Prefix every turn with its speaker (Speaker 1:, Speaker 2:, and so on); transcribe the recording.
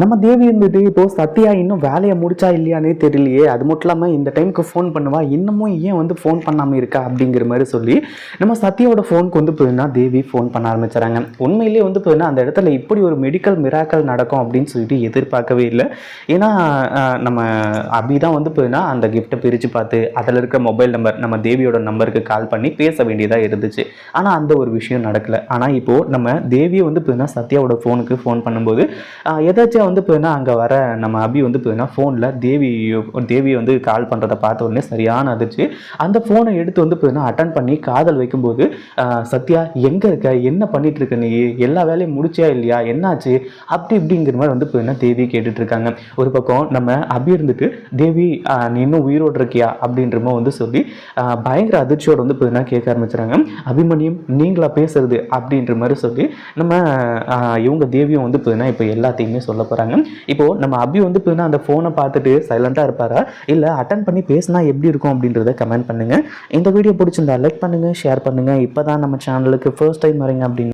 Speaker 1: நம்ம தேவி இருந்துட்டு இப்போ சத்யா இன்னும் வேலையை முடிச்சா இல்லையானே தெரியலையே. அது மட்டும் இல்லாமல் இந்த டைமுக்கு ஃபோன் பண்ணுவா. இன்னமும் ஏன் வந்து ஃபோன் பண்ணாமல் இருக்கா அப்படிங்கிற மாதிரி சொல்லி நம்ம சத்யாவோட ஃபோனுக்கு வந்து போயின்னா தேவி ஃபோன் பண்ண ஆரம்பிச்சாங்க உண்மையிலேயே வந்து போயிருந்தா அந்த இடத்துல இப்படி ஒரு மெடிக்கல் மிராக்கல் நடக்கும் அப்படின்னு சொல்லிட்டு எதிர்பார்க்கவே இல்லை. ஏன்னா நம்ம அபி தான் வந்து போயிருந்தா அந்த கிஃப்ட்டை பிரித்து பார்த்து அதில் இருக்கிற மொபைல் நம்பர் நம்ம தேவியோட நம்பருக்கு கால் பண்ணி பேச வேண்டியதாக இருந்துச்சு. ஆனால் அந்த ஒரு விஷயம் நடக்கல. ஆனால் இப்போது நம்ம தேவியை வந்து போயிருந்தா சத்யாவோட ஃபோனுக்கு ஃபோன் பண்ணும்போது எதாச்சும் எதாச்சும் வந்து பார்த்தீங்கன்னா அங்கே வர நம்ம அபி வந்து போயின்னா ஃபோனில் தேவி தேவியை வந்து கால் பண்ணுறதை பார்த்த உடனே சரியான அதிர்ச்சி. அந்த ஃபோனை எடுத்து வந்து பார்த்தீங்கன்னா அட்டன் பண்ணி காதல் வைக்கும்போது சத்யா எங்கே இருக்க? என்ன பண்ணிட்டு இருக்க நீ? எல்லா வேலையும் முடிச்சியா இல்லையா? என்னாச்சு? அப்படி இப்படிங்கிற மாதிரி வந்து பார்த்தீங்கன்னா தேவி கேட்டுட்டு இருக்காங்க. ஒரு பக்கம் நம்ம அபி இருந்துட்டு தேவி நீ இன்னும் உயிரோடு இருக்கியா? அப்படின்ற மாதிரி வந்து சொல்லி பயங்கர அதிர்ச்சியோடு வந்து போயின்னா கேட்க ஆரம்பிச்சுறாங்க. அபிமன்யும் நீங்களா பேசுறது? அப்படின்ற மாதிரி சொல்லி நம்ம இவங்க தேவியும் வந்து பார்த்தீங்கன்னா இப்போ எல்லாத்தையுமே சொல்ல போகிறாங்க இப்போது நம்ம அபி வந்து இப்போ அந்த ஃபோனை பார்த்துட்டு சைலண்ட்டாக இருப்பாரா? இல்லை அட்டன் பண்ணி பேசினா எப்படி இருக்கும் அப்படின்றத கமெண்ட் பண்ணுங்கள் இந்த வீடியோ பிடிச்சிருந்தா லைக் பண்ணுங்கள் ஷேர் பண்ணுங்கள் இப்போ தான் நம்ம சேனலுக்கு ஃபர்ஸ்ட் டைம் வரீங்க அப்படின்னு